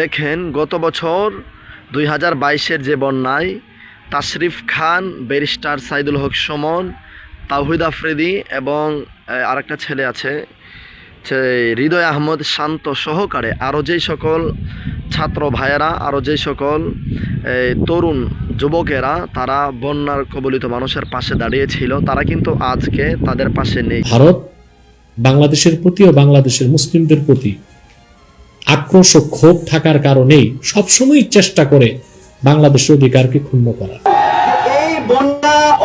দেখেন, গত বছর দুই হাজার বাইশের যে বন্যায় তাশরিফ খান, ব্যারিস্টার সাইদুল হক সমন তাহিদ আফ্রিদি এবং আরেকটা ছেলে আছে হৃদয় আহমদ শান্ত সহকারে। আরও যেই সকল ছাত্র ভাইয়েরা আরও যেই সকল তরুণ যুবকেরা, তারা বন্যার কবলিত মানুষের পাশে দাঁড়িয়েছিল, তারা কিন্তু আজকে তাদের পাশে নেই। ভারত বাংলাদেশের প্রতি ও বাংলাদেশের মুসলিমদের প্রতি আক্রোশ ও ক্ষোভ থাকার কারণেই সবসময় চেষ্টা করে বাংলাদেশের অধিকারকে ক্ষুণ্ণ করা।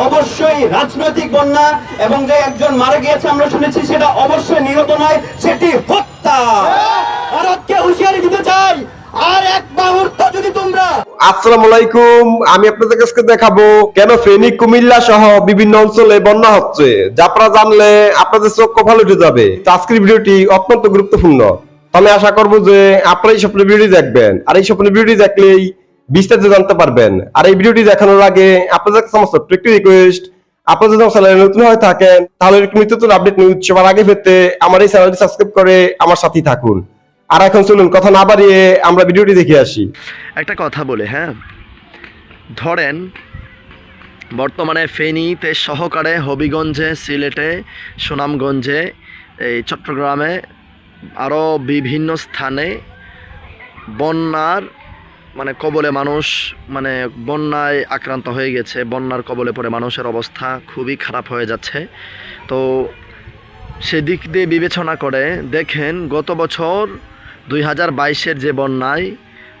অবশ্যই রাজনৈতিক বন্যা এবং যে একজন মারা গিয়েছে আমরা শুনেছি, সেটা অবশ্যই নিহত নয়, সেটি হত্যা। ভারতকে হুঁশিয়ারি দিতে চাই, আর এক যদি তোমরা আমি আপনাদের কাছে কুমিল্লা সহ বিভিন্ন অঞ্চলে বন্যা হচ্ছে। আপনারা জানলে চোখ উঠে যাবে। অত্যন্ত গুরুত্বপূর্ণ। আশা করব যে দেখবেন। আর এই স্বপ্নের ভিডিওটি দেখলেই বিস্তারিত জানতে পারবেন। আর এই ভিডিওটি দেখানোর আগে আপনাদের সমস্ত একটি রিকোয়েস্ট আপনারা যদি চ্যানেলে নতুন হয়ে থাকেন, তাহলে এরকম নতুন আপডেট নিউজ সবার আগে পেতে আমার এই চ্যানেলটি সাবস্ক্রাইব করে আমার সাথেই থাকুন। আর এখন চলুন, কথা না বাড়িয়ে আমরা ভিডিওটি দেখে আসি। একটা কথা বলে হ্যাঁ? ধরেন, বর্তমানে ফেনীতে সহকারে হবিগঞ্জে, সিলেটে, সুনামগঞ্জে, এই চট্টগ্রামে আরও বিভিন্ন স্থানে বন্যার মানে কবলে মানুষ মানে বন্যায় আক্রান্ত হয়ে গেছে, বন্যার কবলে পড়ে মানুষের অবস্থা খুবই খারাপ হয়ে যাচ্ছে। তো সেদিক দিয়ে বিবেচনা করে দেখেন, গত বছর দুই হাজার বাইশের যে বন্যায়,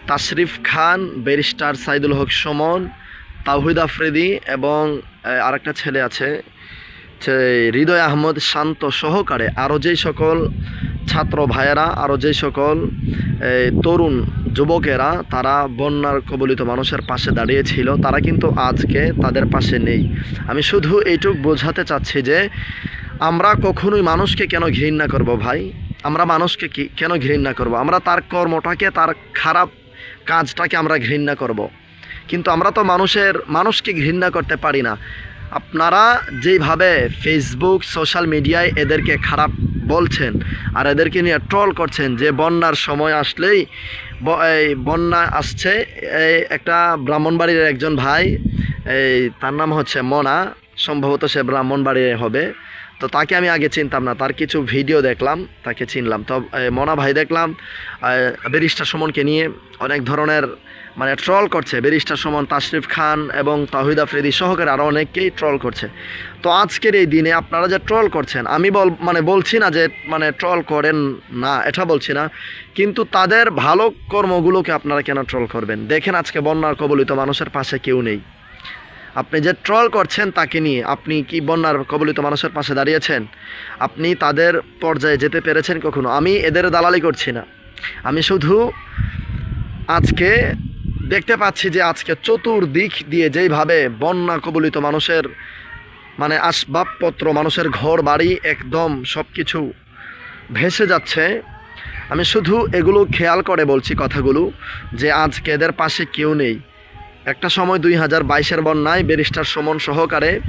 তাশরিফ খান, ব্যারিস্টার সাইদুল হক সুমন তাহিদ আফ্রিদি এবং আরেকটা ছেলে আছে হৃদয় আহমদ শান্ত সহকারে। আরও যেই সকল ছাত্র ভাইয়েরা আরও যেই সকল তরুণ যুবকেরা, তারা বন্যার কবলিত মানুষের পাশে দাঁড়িয়েছিল, তারা কিন্তু আজকে তাদের পাশে নেই। আমি শুধু এইটুক বোঝাতে চাচ্ছি যে, আমরা কখনোই মানুষকে কেন ঘৃণা করব ভাই? আমরা মানুষকে কি, কেন ঘৃণা করব? আমরা তার কর্মটাকে, তার খারাপ কাজটাকে আমরা ঘৃণা করব। কিন্তু আমরা তো মানুষের, মানুষকে ঘৃণা করতে পারি না। আপনারা যেইভাবে ফেসবুক সোশ্যাল মিডিয়ায় এদেরকে খারাপ বলছেন আর এদেরকে নিয়ে ট্রল করছেন যে বন্যার সময় আসলেই এই বন্যা আসছে, এই একটা ব্রাহ্মণবাড়ির একজন ভাই, এই তার নাম হচ্ছে মনা, সম্ভবত সে ব্রাহ্মণবাড়ির হবে। তো তাকে আমি আগে চিনতাম না, তার কিছু ভিডিও দেখলাম, তাকে চিনলাম। তো মনা ভাই দেখলাম বেরিস্টার সুমনকে নিয়ে অনেক ধরনের মানে ট্রল করছে। বেরিস্টার সুমন, তাশরিফ খান এবং তাহিদ আফ্রিদি সহকারে আরও অনেককেই ট্রল করছে। তো আজকের এই দিনে আপনারা যে ট্রল করছেন, আমি বল মানে বলছি না যে মানে ট্রল করেন না, এটা বলছি না। কিন্তু তাদের ভালো কর্মগুলোকে আপনারা কেন ট্রল করবেন? দেখেন আজকে বন্যার কবলিত মানুষের পাশে কেউ নেই। আপনি যে ট্রল করছেন তাকে নিয়ে, আপনি কি বন্যার কবলিত মানুষের পাশে দাঁড়িয়েছেন? আপনি তাদের পর্যায়ে যেতে পেরেছেন কখনো? আমি এদের দালালি করছি না। আমি শুধু আজকে দেখতে পাচ্ছি যে আজকে চতুর্দিক দিয়ে যেইভাবে বন্যা কবলিত মানুষের মানে আসবাবপত্র, মানুষের ঘর বাড়ি একদম সব কিছু ভেসে যাচ্ছে। আমি শুধু এগুলো খেয়াল করে বলছি কথাগুলো যে আজকে এদের পাশে কেউ নেই। একটা সময় দুই হাজার বাইশের বন্যায় ব্যারিস্টার সুমন সহকারে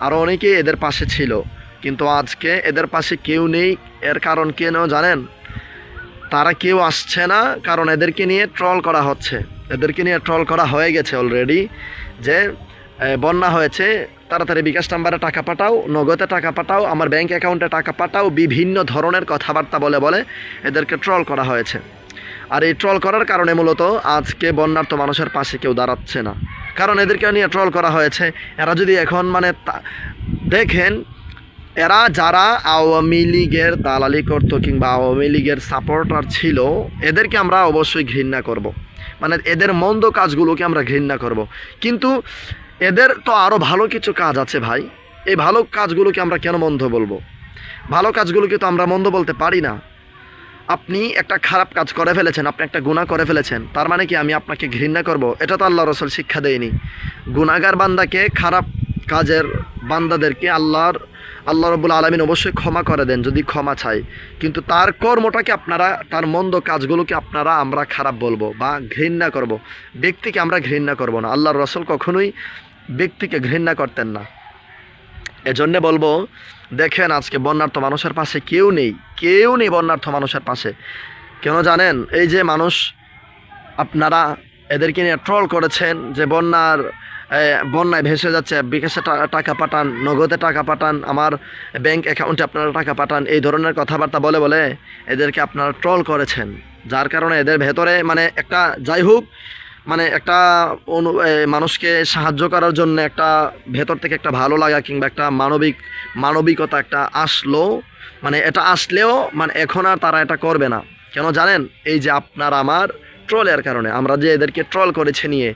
আরও অনেকেই এদের পাশে ছিল। কিন্তু আজকে এদের পাশে কেউ নেই, এর কারণ কেন জানেন? তারা কেউ আসছে না, কারণ এদেরকে নিয়ে ট্রল করা হচ্ছে। এদেরকে নিয়ে ট্রল করা হয়ে গেছে অলরেডি যে বন্যা হয়েছে, তাড়াতাড়ি বিকাশ নাম্বারে টাকা পাঠাও, নগদে টাকা পাঠাও, আমার ব্যাংক অ্যাকাউন্টে টাকা পাঠাও, বিভিন্ন ধরনের কথাবার্তা বলে বলে এদেরকে ট্রল করা হয়েছে। আর এই ট্রল করার কারণে মূলত আজকে বন্যার্থ মানুষের পাশে কেউ দাঁড়াচ্ছে না। কারণ এদেরকে নিয়ে ট্রল করা হয়েছে। এরা যদি এখন মানে তা- দেখেন, এরা যারা আওয়ামী লীগের দালালি করতো কিংবা আওয়ামী লীগের সাপোর্টার ছিল, এদেরকে আমরা অবশ্যই ঘৃণা করব। মানে এদের মন্দ কাজগুলোকে আমরা ঘৃণা করব। কিন্তু এদের তো আরও ভালো কিছু কাজ আছে ভাই। এই ভালো কাজগুলোকে আমরা কেন মন্দ বলব? ভালো কাজগুলোকে তো আমরা মন্দ বলতে পারি না। আপনি একটা খারাপ কাজ করে ফেলেছেন, আপনি একটা গুণা করে ফেলেছেন, তার মানে কি আমি আপনাকে ঘৃণা করব? এটা তো আল্লাহ রসল শিক্ষা দেয়নি। গুণাগার বান্দাকে খারাপ কাজের বান্দাদেরকে আল্লাহর, আল্লাহ রবুল আলমিন অবশ্যই ক্ষমা করে দেন যদি ক্ষমা চাই কিন্তু তার কর্মটাকে আপনারা, তার মন্দ কাজগুলোকে আপনারা আমরা খারাপ বলব বা ঘৃণা করব। ব্যক্তিকে আমরা ঘৃণা করব না। আল্লাহর রসুল কখনোই ব্যক্তিকে ঘৃণা করতেন না। এজন্যে বলব, দেখেন আজকে বন্যার্থ মানুষের পাশে কেউ নেই কেউ নেই বন্যার্থ মানুষের পাশে। কেন জানেন? এই যে মানুষ আপনারা এদেরকে নিয়ে ট্রল করেছেন যে বন্যার বন্যায় ভেসে যাচ্ছে, বিকাশে টাকা পাঠান, নগদে টাকা পাঠান, আমার ব্যাংক অ্যাকাউন্টে আপনারা টাকা পাঠান, এই ধরনের কথাবার্তা বলে বলে এদেরকে আপনারা ট্রল করেছেন। যার কারণে এদের ভেতরে মানে একটা যাই হোক মানে একটা অনু মানুষকে সাহায্য করার জন্য একটা ভেতর থেকে একটা ভালো লাগা কিংবা একটা মানবিক, মানবিকতা একটা আসলো। মানে এটা আসলেও মানে এখন আর তারা এটা করবে না। কেন জানেন? এই যে আপনার আমার ট্রলের কারণে, আমরা যে এদেরকে ট্রল করেছে নিয়ে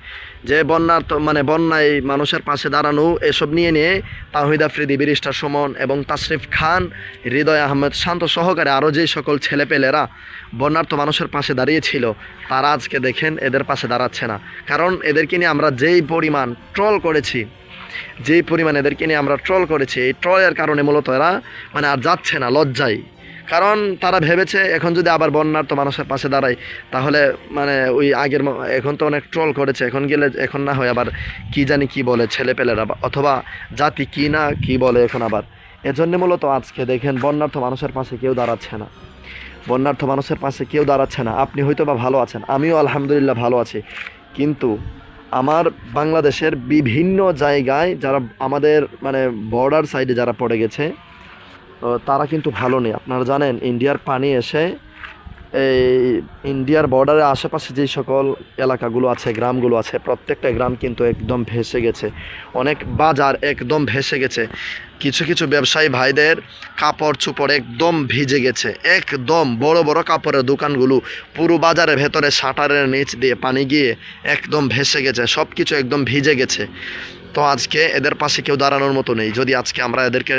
যে বন্যার মানে বন্যায় মানুষের পাশে দাঁড়ানো, এসব নিয়ে নিয়ে তাহিদ আফ্রিদি বিরিস্টার সুমন এবং তাশরিফ খান, হৃদয় আহমেদ শান্ত সহকারে আরও যে সকল ছেলেপেলেরা বন্যার্থ মানুষের পাশে দাঁড়িয়েছিল, তারা আজকে দেখেন এদের পাশে দাঁড়াচ্ছে না। কারণ এদেরকে নিয়ে আমরা যেই পরিমাণ ট্রল করেছি, যেই পরিমাণ এদেরকে নিয়ে আমরা ট্রল করেছি, এই ট্রলের কারণে মূলত এরা মানে আর যাচ্ছে না, লজ্জায়। কারণ তারা ভেবেছে, এখন যদি আবার বন্যার্থ মানুষের পাশে দাঁড়ায়, তাহলে মানে ওই আগের এখন তো অনেক ট্রল করেছে, এখন গেলে এখন না হয় আবার কি জানি কি বলে ছেলেপেলেরা অথবা জাতি কি না কি বলে এখন আবার। এজন্য মূলত আজকে দেখেন বন্যার্থ মানুষের পাশে কেউ দাঁড়াচ্ছে না। বন্যার্থ মানুষের পাশে কেউ দাঁড়াচ্ছে না। আপনি হয়তো বা ভালো আছেন, আমিও আলহামদুলিল্লাহ ভালো আছি। কিন্তু আমার বাংলাদেশের বিভিন্ন জায়গায় যারা আমাদের মানে বর্ডার সাইডে যারা পড়ে গেছে তো তারা কিন্তু ভালো নেই। আপনারা জানেন, ইন্ডিয়ার পানি এসে এই ইন্ডিয়ার বর্ডারের আশেপাশে যে সকল এলাকাগুলো আছে, গ্রামগুলো আছে, প্রত্যেকটা গ্রাম কিন্তু একদম ভেসে গেছে। অনেক বাজার একদম ভেসে গেছে। কিছু কিছু ব্যবসায়ী ভাইদের কাপড় চোপড় একদম ভিজে গেছে। একদম বড় বড় কাপড়ের দোকানগুলো পুরো বাজারের ভেতরে শাটারের নিচ দিয়ে পানি গিয়ে একদম ভেসে গেছে। সব কিছু একদম ভিজে গেছে। তো আজকে এদের পাশে কেউ দাঁড়ানোর মতো নেই। যদি আজকে আমরা এদেরকে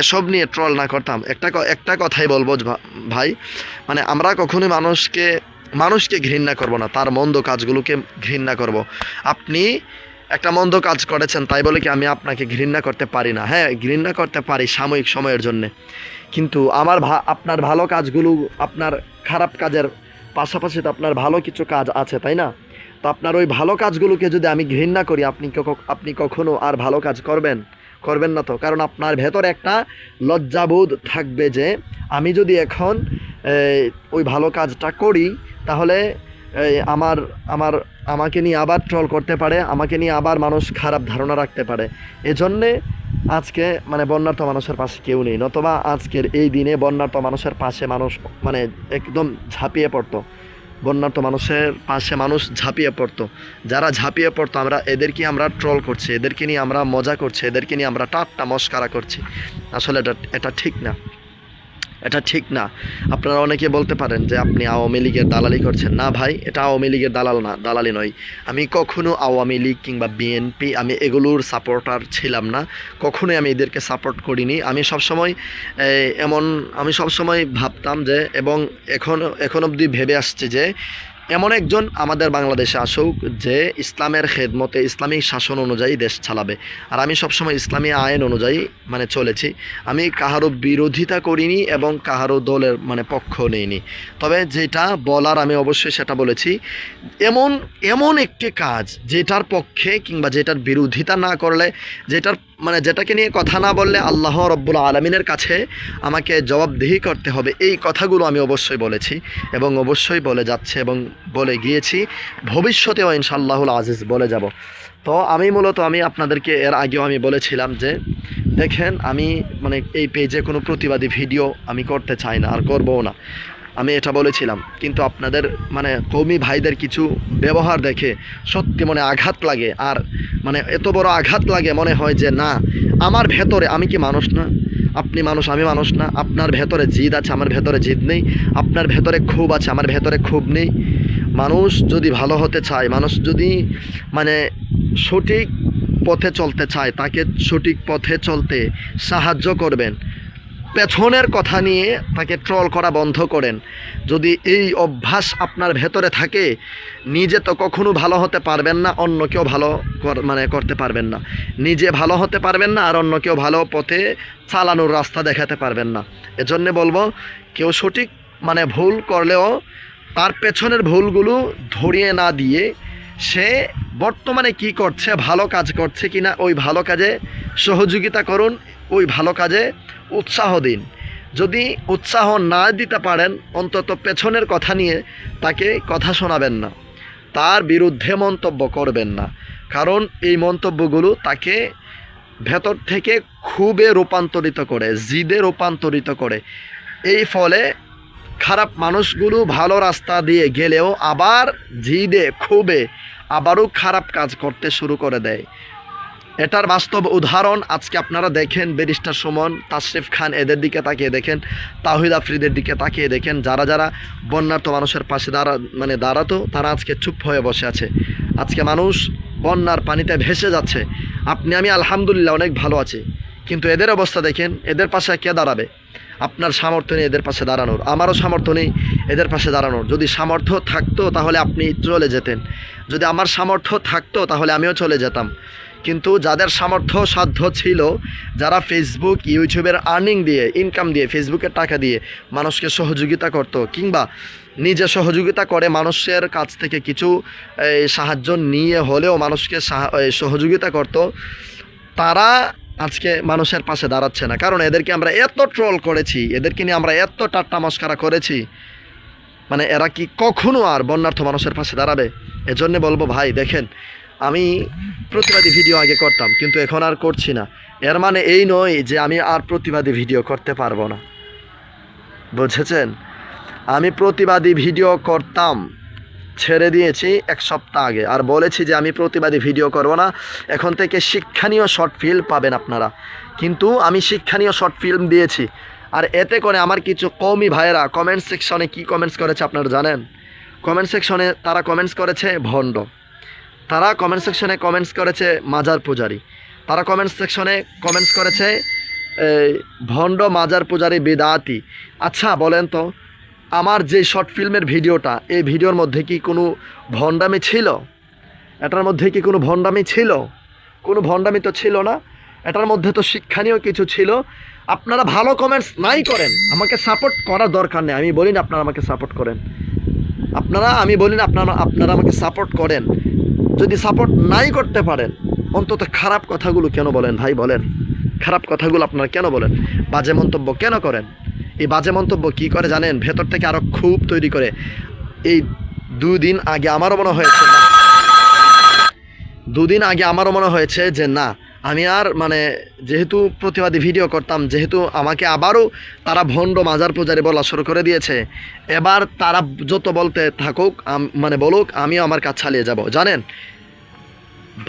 এসব নিয়ে ট্রল না করতাম, একটা একটা কথাই বলব ভাই মানে আমরা কখনোই মানুষকে মানুষকে ঘৃণা করব না, তার মন্দ কাজগুলোকে ঘৃণা করব। আপনি একটা মন্দ কাজ করেছেন, তাই বলে কি আমি আপনাকে ঘৃণা করতে পারি না? হ্যাঁ ঘৃণা করতে পারি সাময়িক সময়ের জন্যে। কিন্তু আমার আপনার ভালো কাজগুলো, আপনার খারাপ কাজের পাশাপাশি তো আপনার ভালো কিছু কাজ আছে, তাই না? তো আপনার ওই ভালো কাজগুলোকে যদি আমি ঘৃণা করি, আপনি আপনি কখনো আর ভালো কাজ করবেন? করবেন না তো। কারণ আপনার ভেতরে একটা লজ্জাবোধ থাকবে যে, আমি যদি এখন ওই ভালো কাজটা করি, তাহলে আমার আমার, আমাকে নিয়ে আবার ট্রল করতে পারে, আমাকে নিয়ে আবার মানুষ খারাপ ধারণা রাখতে পারে। এজন্যে আজকে মানে বন্যার্থ মানুষের পাশে কেউ নেই। নতবা আজকের এই দিনে বন্যার্থ মানুষের পাশে মানুষ মানে একদম ঝাঁপিয়ে পড়তো। বন্যার্থ মানুষের পাশে মানুষ ঝাঁপিয়ে পড়তো। যারা ঝাঁপিয়ে পড়তো, আমরা এদেরকে আমরা ট্রল করছি, এদেরকে নিয়ে আমরা মজা করছি, এদেরকে নিয়ে আমরা টাট্টা মস্কারা করছি। আসলে এটা এটা ঠিক না। এটা ঠিক না। আপনারা অনেকে বলতে পারেন যে আপনি আওয়ামী লীগের দালালি করছেন। না ভাই, এটা আওয়ামী লীগের দালাল না, দালালি নয়। আমি কখনো আওয়ামী লীগ কিংবা বিএনপি, আমি এগুলোর সাপোর্টার ছিলাম না। কখনোই আমি এদেরকে সাপোর্ট করিনি। আমি সবসময় এমন, আমি সবসময় ভাবতাম যে, এবং এখন এখন অবধি ভেবে আসছে যে এমন একজন আমাদের বাংলাদেশে আসুক যে ইসলামের খেদমতে ইসলামী শাসন অনুযায়ী দেশ চালাবে। আর আমি সবসময় ইসলামী আইন অনুযায়ী মানে চলেছি। আমি কাহারও বিরোধিতা করিনি এবং কাহারও দলের মানে পক্ষ নেইনি। তবে যেটা বলার আমি অবশ্যই সেটা বলেছি, এমন এমন একটি কাজ যেটার পক্ষে কিংবা যেটার বিরোধিতা না করলে, যেটার মানে যেটাকে নিয়ে কথা না বললে আল্লাহ রব্বুল আলমিনের কাছে আমাকে জবাবদিহি করতে হবে। এই কথাগুলো আমি অবশ্যই বলেছি এবং অবশ্যই বলে যাচ্ছে এবং বলে গিয়েছি। ভবিষ্যতেও ইনশাল্লাহুল আজিজ বলে যাব। তো আমি মূলত আমি আপনাদেরকে এর আগেও আমি বলেছিলাম যে, দেখেন আমি মানে এই পেজে কোনো প্রতিবাদী ভিডিও আমি করতে চাই না, আর করবও না। আমি এটা বলেছিলাম, কিন্তু আপনাদের মানে কৌমি ভাইদের কিছু ব্যবহার দেখে সত্যি মনে আঘাত লাগে। আর মানে এত বড় আঘাত লাগে মনে হয় যে, না, আমার ভেতরে আমি কি মানুষ না? আপনি মানুষ, আমি মানুষ না? আপনার ভেতরে জিদ আছে, আমার ভেতরে জিদ নেই। আপনার ভেতরে ক্ষোভ আছে, আমার ভেতরে ক্ষোভ নেই। মানুষ যদি ভালো হতে চায়, মানুষ যদি মানে সঠিক পথে চলতে চায়, তাকে সঠিক পথে চলতে সাহায্য করবেন। পেছনের কথা নিয়ে তাকে ট্রল করা বন্ধ করেন। যদি এই অভ্যাস আপনার ভেতরে থাকে, নিজে তো কখনো ভালো হতে পারবেন না, অন্য কেউ ভালো মানে করতে পারবেন না। নিজে ভালো হতে পারবেন না, আর অন্য কেউ ভালো পথে চালানোর রাস্তা দেখাতে পারবেন না। এজন্যে বলব, কেউ সঠিক মানে ভুল করলেও তার পেছনের ভুলগুলো ধরিয়ে না দিয়ে সে বর্তমানে কি করছে, ভালো কাজ করছে কিনা, ওই ভালো কাজে সহযোগিতা করুন ওই ভালো কাজে উৎসাহ দিন। যদি উৎসাহ না দিতে পারেন, অন্তত পেছনের কথা নিয়ে তাকে কথা শোনাবেন না। তার বিরুদ্ধে মন্তব্য করবেন না। কারণ এই মন্তব্যগুলো তাকে ভেতর থেকে খুবে রূপান্তরিত করে, জিদে রূপান্তরিত করে। এই ফলে খারাপ মানুষগুলো ভালো রাস্তা দিয়ে গেলেও আবার জিদে খুবে আবারও খারাপ কাজ করতে শুরু করে দেয়। এটার বাস্তব উদাহরণ আজকে আপনারা দেখেন, ব্যারিস্টার সুমন, তাশরিফ খান এদের দিকে তাকিয়ে দেখেন, তাহিদ আফ্রিদের দিকে তাকিয়ে দেখেন, যারা যারা বন্যার্ত মানুষের পাশে দাঁড়া মানে দাঁড়াতো, তারা আজকে চুপ হয়ে বসে আছে। আজকে মানুষ বন্যার পানিতে ভেসে যাচ্ছে। আপনি, আমি আলহামদুলিল্লাহ অনেক ভালো আছি। কিন্তু এদের অবস্থা দেখেন, এদের পাশে কে দাঁড়াবে? আপনার সামর্থ্য নেই এদের পাশে দাঁড়ানোর। আমারও সামর্থ্য নেই এদের পাশে দাঁড়ানোর। যদি সামর্থ্য থাকতো, তাহলে আপনি চলে যেতেন। যদি আমার সামর্থ্য থাকতো, তাহলে আমিও চলে যেতাম। কিন্তু যাদের সামর্থ্য সাধ্য ছিল, যারা ফেসবুক ইউটিউবের আর্নিং দিয়ে ইনকাম দিয়ে ফেসবুকের টাকা দিয়ে মানুষকে সহযোগিতা করত কিংবা নিজে সহযোগিতা করে মানুষের কাছ থেকে কিছু সাহায্য নিয়ে হলেও মানুষকে সাহা- সহযোগিতা করত, তারা আজকে মানুষের পাশে দাঁড়াচ্ছে না। কারণ এদেরকে আমরা এত ট্রল করেছি, এদেরকে নিয়ে আমরা এত টাট্টা মস্কারা করেছি মানে এরা কি কখনো আর বন্যার্থ মানুষের পাশে দাঁড়াবে? এজন্য বলব, ভাই, দেখেন আমি প্রতিবাদী ভিডিও আগে করতাম, কিন্তু এখন আর করছি না। এর মানে এই নয় যে আমি আর প্রতিবাদী ভিডিও করতে পারব না। বুঝেছেন? আমি প্রতিবাদী ভিডিও করতাম, ছেড়ে দিয়েছি এক সপ্তাহ আগে। আর বলেছি যে আমি প্রতিবাদী ভিডিও করব না। এখন থেকে শিক্ষণীয় শর্ট ফিল্ম পাবেন আপনারা। কিন্তু আমি শিক্ষণীয় শর্ট ফিল্ম দিয়েছি। আর এতে করে আমার কিছু কৌমি ভাইয়েরা কমেন্ট সেকশনে কি কমেন্টস করেছে আপনারা জানেন? কমেন্ট সেকশনে তারা কমেন্টস করেছে ভণ্ড। তারা কমেন্ট সেকশনে কমেন্টস করেছে মাজার পূজারি। তারা কমেন্ট সেকশনে কমেন্টস করেছে ভণ্ড মাজার পূজারি বেদাতি। আচ্ছা বলেন তো, আমার যে শর্ট ফিল্মের ভিডিওটা, এই ভিডিওর মধ্যে কি কোনো ভণ্ডামি ছিল? এটার মধ্যে কি কোনো ভণ্ডামি ছিল? কোনো ভণ্ডামি তো ছিল না। এটার মধ্যে তো শিক্ষণীয় কিছু ছিল। আপনারা ভালো কমেন্টস নাই করেন। আমাকে সাপোর্ট করার দরকার নেই। আমি বলি না আপনারা আমাকে সাপোর্ট করেন। আপনারা, আমি বলি না আপনারা আপনারা আমাকে সাপোর্ট করেন। যদি সাপোর্ট নাই করতে পারেন, অন্তত খারাপ কথাগুলো কেন বলেন? ভাই, বলেন। খারাপ কথাগুলো আপনারা কেন বলেন? বাজে মন্তব্য কেন করেন? এই বাজে মন্তব্য কি করে জানেন? ভেতর থেকে আরও খুব তৈরি করে। এই দুদিন আগে আমারও মনে হয়েছে দুদিন আগে আমারও মনে হয়েছে যে না আমি আর মানে যেহেতু প্রতিবাদী ভিডিও করতাম, যেহেতু আমাকে আবারও তারা ভণ্ড মাজার পূজারি বলা শুরু করে দিয়েছে, এবার তারা যত বলতে থাকুক মানে বলুক, আমিও আমার কাজ চালিয়ে যাব। জানেন?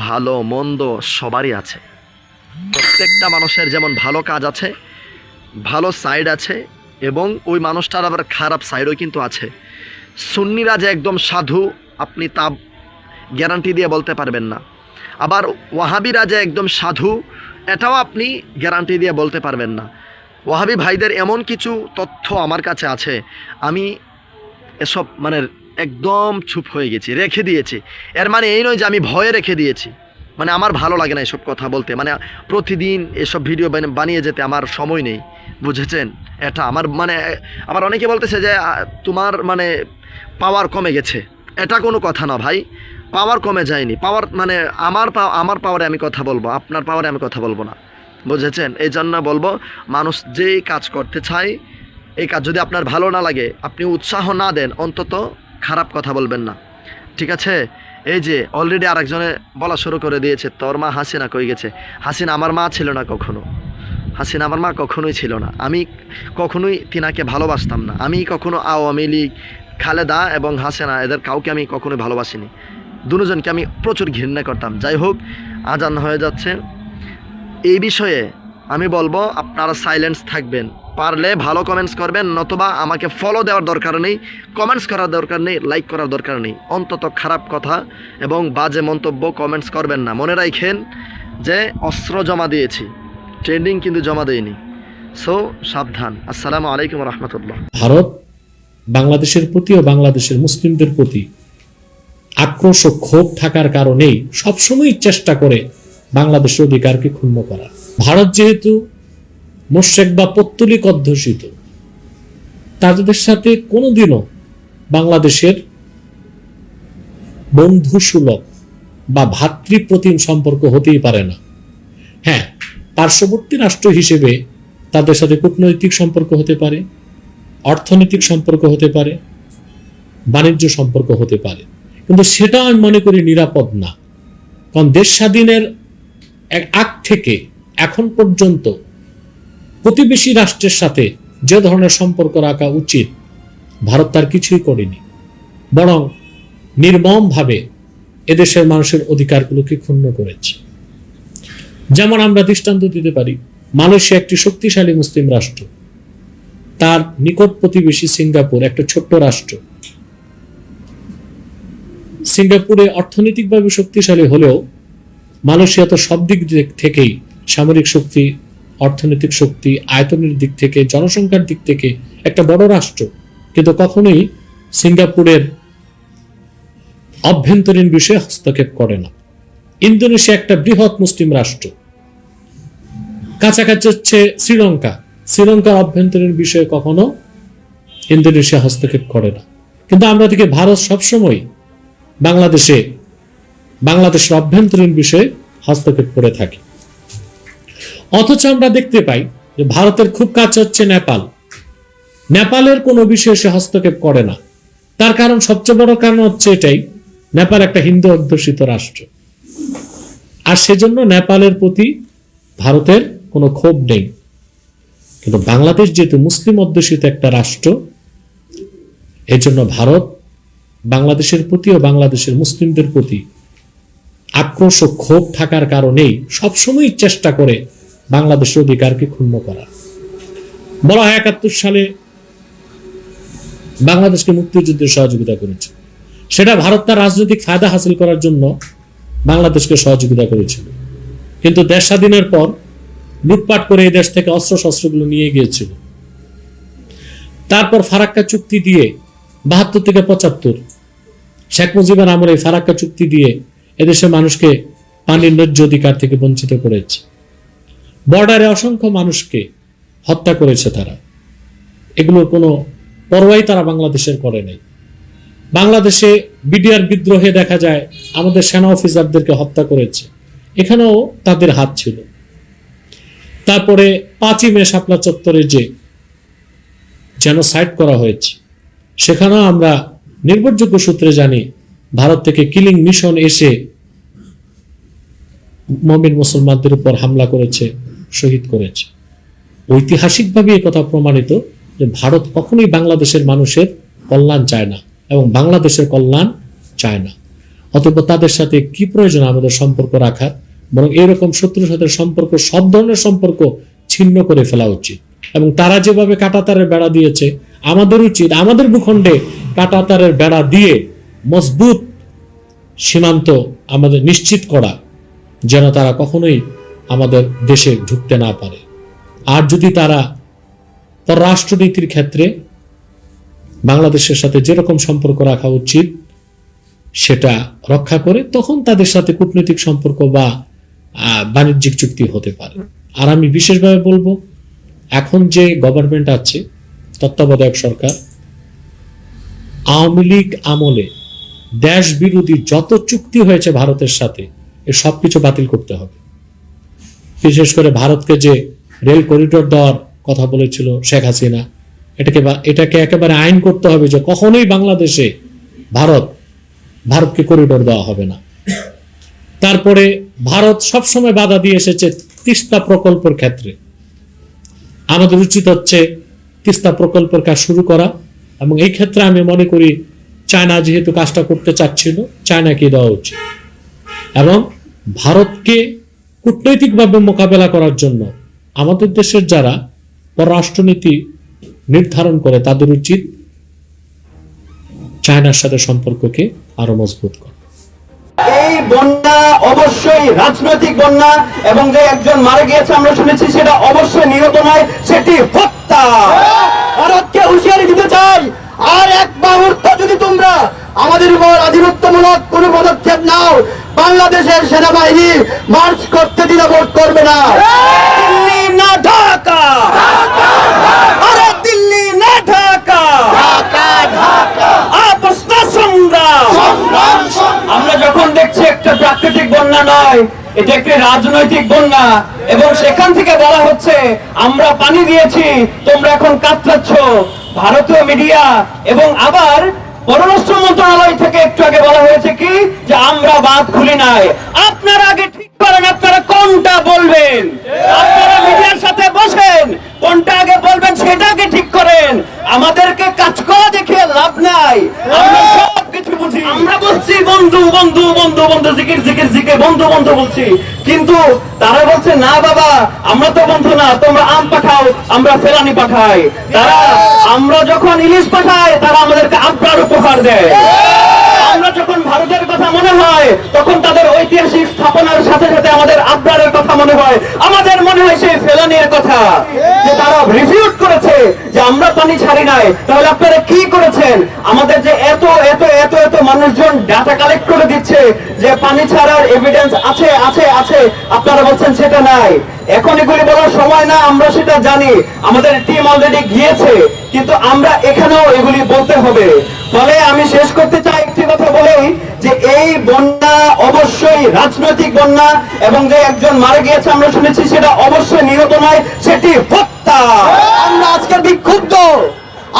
ভালো, মন্দ সবারই আছে। প্রত্যেকটা মানুষের যেমন ভালো কাজ আছে, ভালো সাইড আছে, এবং ওই মানুষটার আবার খারাপ সাইডও কিন্তু আছে। সুন্নিরা যে একদম সাধু, আপনি তা গ্যারান্টি দিয়ে বলতে পারবেন না। আবার ওয়াহাবিরা যে একদম সাধু, এটাও আপনি গ্যারান্টি দিয়ে বলতে পারবেন না। ওয়াহাবি ভাইদের এমন কিছু তথ্য আমার কাছে আছে, আমি এসব মানে একদম চুপ হয়ে গেছি, রেখে দিয়েছি। এর মানে এই নয় যে আমি ভয়ে রেখে দিয়েছি। মানে আমার ভালো লাগে না এসব কথা বলতে। মানে প্রতিদিন এসব ভিডিও বানি- বানিয়ে যেতে আমার সময় নেই, বুঝেছেন? এটা আমার মানে আবার অনেকে বলতেছে যে তোমার মানে পাওয়ার কমে গেছে। এটা কোনো কথা না ভাই। পাওয়ার কমে যায়নি। পাওয়ার মানে আমার আমার পাওয়ারে আমি কথা বলব, আপনার পাওয়ারে আমি কথা বলব না। বুঝেছেন? এই জন্য বলব, মানুষ যেই কাজ করতে চায়, এই কাজ যদি আপনার ভালো না লাগে, আপনি উৎসাহ না দেন, অন্তত খারাপ কথা বলবেন না। ঠিক আছে? এই যে অলরেডি আরেকজনে বলা শুরু করে দিয়েছে, তোর মা হাসিনা কই গেছে? হাসিনা আমার মা ছিল না কখনো। হাসিনা আমার মা কখনোই ছিল না। আমি কখনোই তিনাকে ভালোবাসতাম না। আমি কখনো আওয়ামী লীগ, খালেদা এবং হাসিনা, এদের কাউকে আমি কখনোই ভালোবাসিনি। দুজনকে আমি প্রচুর ঘৃণা করতাম। যাই হোক, আজান হয়ে যাচ্ছে। এই বিষয়ে আমি বলব, আপনারা সাইলেন্স থাকবেন। পারলে ভালো কমেন্টস করবেন, নতুবা আমাকে ফলো দেওয়ার দরকার নেই কমেন্টস করার দরকার নেই লাইক করার দরকার নেই। অন্তত খারাপ কথা এবং বাজে মন্তব্য কমেন্টস করবেন না। মনে রাখেন যে অস্ত্র জমা দিয়েছি ট্রেন্ডিং কিন্তু জমা দেয়নি সো সাবধান। আসসালামু আলাইকুম রহমতুল্লাহ। ভারত বাংলাদেশের প্রতি ও বাংলাদেশের মুসলিমদের প্রতি আক্রোশ ও ক্ষোভ থাকার কারণেই সবসময় চেষ্টা করে বাংলাদেশের অধিকারকে ক্ষুণ্ণ করা। ভারত যেহেতু মোশেক বা পত্তলিক অধ্যুষিত, তাদের সাথে কোনোদিনও বাংলাদেশের বন্ধুসুলভ বা ভাতৃপ্রতিম সম্পর্ক হতেই পারে না। হ্যাঁ পার্শ্ববর্তী রাষ্ট্র হিসেবে তাদের সাথে কূটনৈতিক সম্পর্ক হতে পারে, অর্থনৈতিক সম্পর্ক হতে পারে, বাণিজ্য সম্পর্ক হতে পারে। কিন্তু সেটা আমি মনে করি নিরাপদ না। কারণ দেশ স্বাধীনের আগ থেকে এখন পর্যন্ত প্রতিবেশী রাষ্ট্রের সাথে যে ধরনের সম্পর্ক রাখা উচিত, ভারত তার কিছুই করেনি। বরং নির্মমভাবে এদেশের মানুষের অধিকারগুলোকে ক্ষুণ্ণ করেছে। যেমন আমরা দৃষ্টান্ত দিতে পারি, মালয়েশিয়া একটি শক্তিশালী মুসলিম রাষ্ট্র। তার নিকট প্রতিবেশী সিঙ্গাপুর একটা ছোট্ট রাষ্ট্র। সিঙ্গাপুরে অর্থনৈতিকভাবে শক্তিশালী হলেও মালয়েশিয়া তো সব দিক থেকেই সামরিক শক্তি, অর্থনৈতিক শক্তি, আয়তনের দিক থেকে, জনসংখ্যার দিক থেকে একটা বড় রাষ্ট্র। কিন্তু কখনোই সিঙ্গাপুরের অভ্যন্তরীণ বিষয়ে হস্তক্ষেপ করে না। ইন্দোনেশিয়া একটা বৃহৎ মুসলিম রাষ্ট্র। কাছাকাছি হচ্ছে শ্রীলঙ্কা। শ্রীলঙ্কার অভ্যন্তরীণ বিষয়ে কখনো ইন্দোনেশিয়া হস্তক্ষেপ করে না। কিন্তু আমরা দেখি ভারত সবসময় বাংলাদেশে বাংলাদেশের অভ্যন্তরীণ বিষয়ে হস্তক্ষেপ করে থাকে। অথচ আমরা দেখতে পাই যে ভারতের খুব কাছে হচ্ছে নেপাল। নেপালের কোনো বিষয়ে সে হস্তক্ষেপ করে না। তার কারণ সবচেয়ে বড় কারণ হচ্ছে এটাই, নেপাল একটা হিন্দু অধ্যুষিত রাষ্ট্র। আর সেজন্য নেপালের প্রতি ভারতের কোনো ক্ষোভ নেই। কিন্তু বাংলাদেশ যেহেতু মুসলিম অধ্যুষিত একটা রাষ্ট্র, এজন্য ভারত বাংলাদেশের প্রতি ও বাংলাদেশের মুসলিমদের প্রতি আক্রোশ ও ক্ষোভ থাকার কারণেই সবসময় চেষ্টা করে বাংলাদেশের অধিকারকে ক্ষুণ্ণ করা। বলা হয় একাত্তর সালে বাংলাদেশকে মুক্তিযুদ্ধে সহযোগিতা করেছে। সেটা ভারত তার রাজনৈতিক ফায়দা হাসিল করার জন্য বাংলাদেশকে সহযোগিতা করেছিল। কিন্তু দেশ স্বাধীনের পর লুটপাট করে এই দেশ থেকে অস্ত্র শস্ত্রগুলো নিয়ে গিয়েছিল। তারপর ফারাক্কা চুক্তি দিয়ে বাহাত্তর থেকে পঁচাত্তর। শেখ মুজিবের আমলে ফারাক্কা চুক্তি দিয়ে এদেশের মানুষকে পানির ন্যায্য অধিকার থেকে বঞ্চিত করেছে। বর্ডারে অসংখ্য মানুষকে হত্যা করেছে তারা। এগুলোর কোনো পরোয়াই তারা বাংলাদেশের করে নাই। বাংলাদেশে বিডিআর বিদ্রোহে দেখা যায় আমাদের সেনা অফিসারদেরকে হত্যা করেছে। এখানেও তাদের হাত ছিল। তারপরে পাঁচই মে শাপলা চত্বরে যে জেনোসাইড করা হয়েছে সেখানেও আমরা নির্ভরযোগ্য সূত্রে জানি ভারত থেকে কিলিং মিশন এসে মমিন মুসলমানদের উপর হামলা করেছে, শহীদ করেছে। ঐতিহাসিকভাবে কথা প্রমাণিত যে ভারত কখনোই বাংলাদেশের মানুষের কল্যাণ চায় না এবং বাংলাদেশের কল্যাণ চায় না। অতএব তাদের সাথে কি প্রয়োজন আমাদের সম্পর্ক রাখার? বরং এরকম শত্রুর সাথে সম্পর্ক, সব ধরনের সম্পর্ক ছিন্ন করে ফেলা উচিত। এবং তারা যেভাবে কাটাতারের বেড়া দিয়েছে আমাদের উচিত, আমাদের ভূখণ্ডে কাটাতারের বেড়া দিয়ে মজবুত সীমান্ত আমাদের নিশ্চিত করা, যেন তারা কখনোই আমাদের দেশে ঢুকতে না পারে। আর যদি তারা পররাষ্ট্রনীতির ক্ষেত্রে বাংলাদেশের সাথে যেরকম সম্পর্ক রাখা উচিত, সেটা রক্ষা করে, তখন তাদের সাথে কূটনৈতিক সম্পর্ক বা বাণিজ্যিক চুক্তি হতে পারে। আর আমি বিশেষভাবে বলব, এখন যে গভর্নমেন্ট আছে তত্ত্বাবধায়ক সরকার, আওয়ামী লীগ আমলে দেশ বিরোধী যত চুক্তি হয়েছে ভারতের সাথে, এ সবকিছু বাতিল করতে হবে। বিশেষ করে ভারতকে যে রেল করিডোর দেওয়ার কথা বলেছিল শেখ হাসিনা, এটাকে এটাকে একেবারে আইন করতে হবে যে কখনোই বাংলাদেশে ভারত, ভারতকে করিডোর দেওয়া হবে না। তারপরে ভারত সবসময় বাধা দিয়ে এসেছে তিস্তা প্রকল্পের ক্ষেত্রে। আমাদের উচিত হচ্ছে তিস্তা প্রকল্পের কাজ শুরু করা। এবং এই ক্ষেত্রে আমি মনে করি চায়না যেহেতু কাজটা করতে চাচ্ছিল চায়নাকে দেওয়া উচিত। এবং ভারতকে কূটনৈতিকভাবে মোকাবেলা করার জন্য আমাদের দেশের যারা পররাষ্ট্রনীতি নির্ধারণ করে, তাদের উচিত চায়নার সাথে সম্পর্ককে আরও মজবুত করা। এই বন্যা অবশ্যই রাজনৈতিক বন্যা, এবং যে একজন মারা গিয়েছে আমরা শুনেছি সেটা অবশ্যই নিহত নয়, সেটি হত্যা। ভারতকে হুঁশিয়ারি দিতে চাই। আর এক মুহূর্ত যদি তোমরা আমাদের উপর আধিপত্যমূলক কোনো পদক্ষেপ নাও বাংলাদেশের সেনাবাহিনী মার্চ করতে দ্বিধাবোধ করবে না। দিল্লি না ঢাকা। আরে দিল্লি না ঢাকা। আপোষ না সংগ্রাম। আমরা যখন দেখছি একটা প্রাকৃতিক বন্যা নয় এটা একটি রাজনৈতিক বন্যা এবং সেখান থেকে বলা হচ্ছে, আমরা পানি দিয়েছি, তোমরা এখন কাতরাচ্ছ। ভারতীয় মিডিয়া এবং আবার পররাষ্ট্র মন্ত্রণালয় থেকে একটু আগে বলা হয়েছে কি, যে আমরা বাদ খুলি নাই। আপনারা আগে ঠিক করেন আপনারা কোনটা বলবেন। আপনারা মিডিয়ার সাথে বসেন। কোনটা আগে বলবেন সেটা আগে ঠিক করেন। আমাদেরকে কাজ করা দেখে লাভ নাই। আমরা বন্ধু বলছি। কিন্তু তারা বলছে, না বাবা, আমরা তো বন্ধু না, তোমরা আম পাঠাও, আমরা ফেলানি পাঠাই। তারা, আমরা যখন ইলিশ পাঠাই, তারা আমাদেরকে আবরার উপহার দেয়। আমরা যখন ভারতের কথা মনে হয়, তখন তাদের ঐতিহাসিক স্থাপনার সাথে সাথে আমাদের আবরারের কথা মনে হয়। আমাদের মনে হয় সেই ফেলানির কথা, যে তারা রিভিউট করেছে, যে আমরা পানি ছাড়ি নাই। তাহলে আপনারা কি করেছেন? আমাদের যে এত এত এত এত মানুষজন ডাটা কালেক্ট করে দিচ্ছে, যে পানি ছাড়ার এভিডেন্স আছে আছে আছে, আপনারা বলছেন সেটা নাই। এখন এগুলি বলার সময় না, আমরা সেটা জানি। আমাদের টিম অলরেডি গিয়েছে, কিন্তু আমরা এখানেও এগুলি বলতে হবে। ফলে আমি শেষ করতে চাই একটি কথা বলেই যে এই বন্যা অবশ্যই রাজনৈতিক বন্যা এবং যে একজন মারা গিয়েছে আমরা শুনেছি সেটা অবশ্যই নিহত নয়, সেটি হত্যা। আমরা আজকে বিক্ষুব্ধ।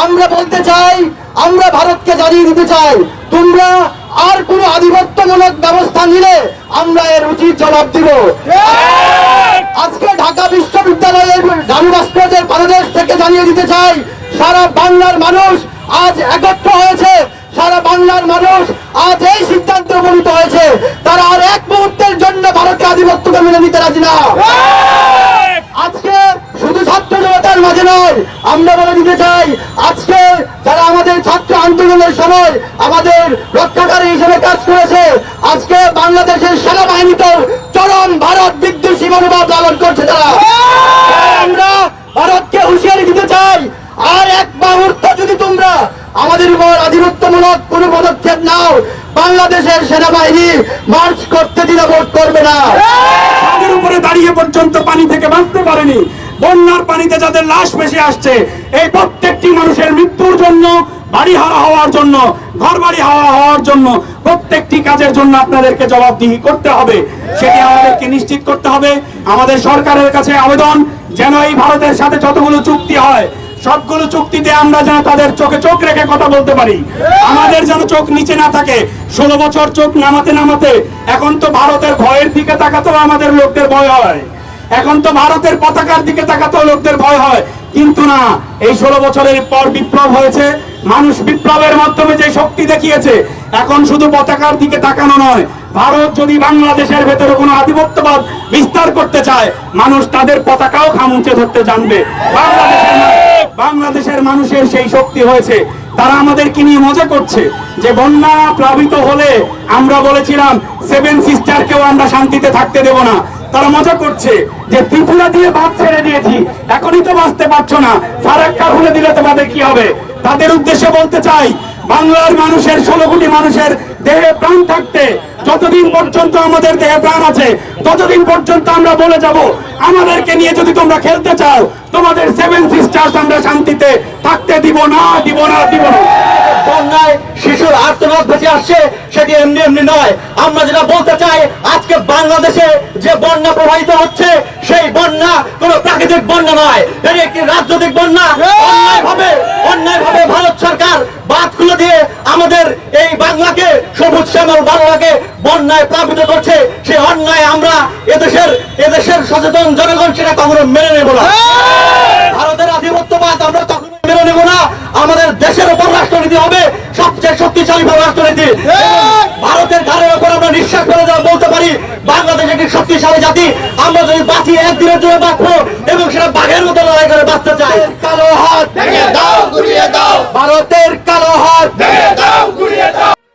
আমরা বলতে চাই, আমরা ভারতকে জানিয়ে দিতে চাই, তোমরা আর কোনো আধিপত্যমূলক ব্যবস্থা নিলে আমরা এর উচিত জবাব দিব। আজকে ঢাকা বিশ্ববিদ্যালয়ের ডানু ভাস্কর্যের পাদদেশ থেকে জানিয়ে দিতে চাই, সারা বাংলার মানুষ আজ একত্র বাংলার মানুষ আজ এই সিদ্ধান্ত উপনীত হয়েছে। তারা আর এক মুহূর্তের জন্য ভারতের আধিপত্যকে মেনে নিতে রাজি না। আজকে শুধু ছাত্র জনতার মাঝে নয়, আমরা বলে দিতে চাই, আজকে যারা আমাদের ছাত্র আন্দোলনের সময় আমাদের রক্ষাকারী হিসেবে কাজ করেছে, আজকে বাংলাদেশের সেনাবাহিনীতেও চরম ভারত বিদ্বেষী মনোভাব লালন করছে তারা। আমরা ভারতকে হুঁশিয়ারি দিতে চাই, আর এক মুহূর্ত যদি তোমরা আমাদের উপর আধিপত্যমূলক কোনো পদক্ষেপ নাও। বাংলাদেশের সেনাবাহিনী মার্চ করতে দিলে ভোট করবে না। তাদের উপরে দাঁড়িয়ে পর্যন্ত পানি থেকে বাঁচতে পারেনি। বন্যার পানিতে যাদের লাশ ভেসে আসছে, এই প্রত্যেকটি মানুষের মৃত্যুর জন্য বাড়ি হারা হওয়ার জন্য ঘর বাড়ি হাওয়া হওয়ার জন্য প্রত্যেকটি কাজের জন্য আপনাদেরকে জবাবদিহি করতে হবে। সেটি আমাদেরকে নিশ্চিত করতে হবে। আমাদের সরকারের কাছে আবেদন যেন এই ভারতের সাথে যতগুলো চুক্তি হয় সবগুলো চুক্তিতে আমরা যেন তাদের চোখে চোখ রেখে কথা বলতে পারি। আমাদের যেন চোখ নিচে না থাকে। ষোলো বছর চোখ নামাতে নামাতে এখন তো ভারতের ভয়ের দিকে তাকাতেও আমাদের লোকদের ভয় হয়। এখন তো ভারতের পতাকার দিকে তাকাতেও লোকদের ভয় হয়। কিন্তু না, এই ষোলো বছরের পর বিপ্লব হয়েছে। মানুষ বিপ্লবের মাধ্যমে যে শক্তি দেখিয়েছে, এখন শুধু পতাকার দিকে তাকানো নয়। ভারত যদি বাংলাদেশের ভেতরে কোনো আধিপত্যবাদ বিস্তার করতে চায়, মানুষ তাদের পতাকাও খামুচে ধরতে জানবে। বাংলাদেশের বাংলাদেশের মানুষের সেই শক্তি হয়েছে। তারা আমাদেরকে নিয়ে মজা করছে যে বন্যা প্লাবিত হলে আমরা বলেছিলাম সেভেন সিস্টারকেও আমরা শান্তিতে থাকতে দেব না। তারা মজা করছে যে ত্রিপুরা দিয়ে বাদ ছেড়ে দিয়েছি। এখনই তো বাঁচতে পারছ না। ফারাক্কা খুলে দিলে তোমাদের কি হবে? তাদের উদ্দেশ্যে বলতে চাই, বাংলার মানুষের, ষোলো কোটি মানুষের দেহে প্রাণ থাকতে যতদিন পর্যন্ত আমাদের দেহে প্রাণ আছে, ততদিন পর্যন্ত আমরা বলে যাব, আমাদেরকে নিয়ে যদি তোমরা খেলতে চাও, তোমাদের সেভেন সিস্টার্স আমরা শান্তিতে থাকতে দিব না দিব না দিব না। বন্যায় শিশুর আর্তনাদ ভেসে আসছে সেটি এমনি এমনি নয়। আমরা যেটা বলতে চাই আজকে বাংলাদেশে যে বন্যা প্রবাহিত হচ্ছে সেই বন্যা কোনো প্রাকৃতিক বন্যা নয়। এটি একটি রাজনৈতিক বন্যা। অন্যায় ভাবে অন্যায় ভাবে ভারত সরকার বাদ খুলে দিয়ে আমাদের এই বাংলাকে সবুজ শ্যামল বাংলাকে বন্যায় প্লাবিত করছে। সেই অন্যায় আমরা এদেশের এদেশের সচেতন জনগণ সেটা কখনো মেনে নেব না। ভারতের আধিপত্যবাদ আমরা তখন মেনে নেব না। আমাদের দেশের উপর রাষ্ট্রনীতি হবে সবচেয়ে শক্তিশালী রাষ্ট্রনীতি। ভারতের ঘাড়ের উপর আমরা নিঃশ্বাস করে দেওয়া বলতে পারি বাংলাদেশ একটি শক্তিশালী জাতি। আমরা যদি বাঁচি একদিনের জন্য বাঁচবো এবং সেটা বাঘের মতো লড়াই করে বাঁচতে চাই। কালো হাত ভারতের কালো হাত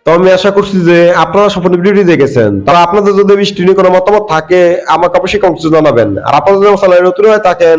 তো আমি আশা করছি যে আপনারা সম্পূর্ণ ভিডিওটি দেখেছেন। তবে আপনাদের যদি বৃষ্টি নিয়ে কোনো মতামত থাকে আমাকে অবশ্যই কমেন্টে জানাবেন। আর আপনারা যদি চ্যানেলে নতুন হয়ে থাকেন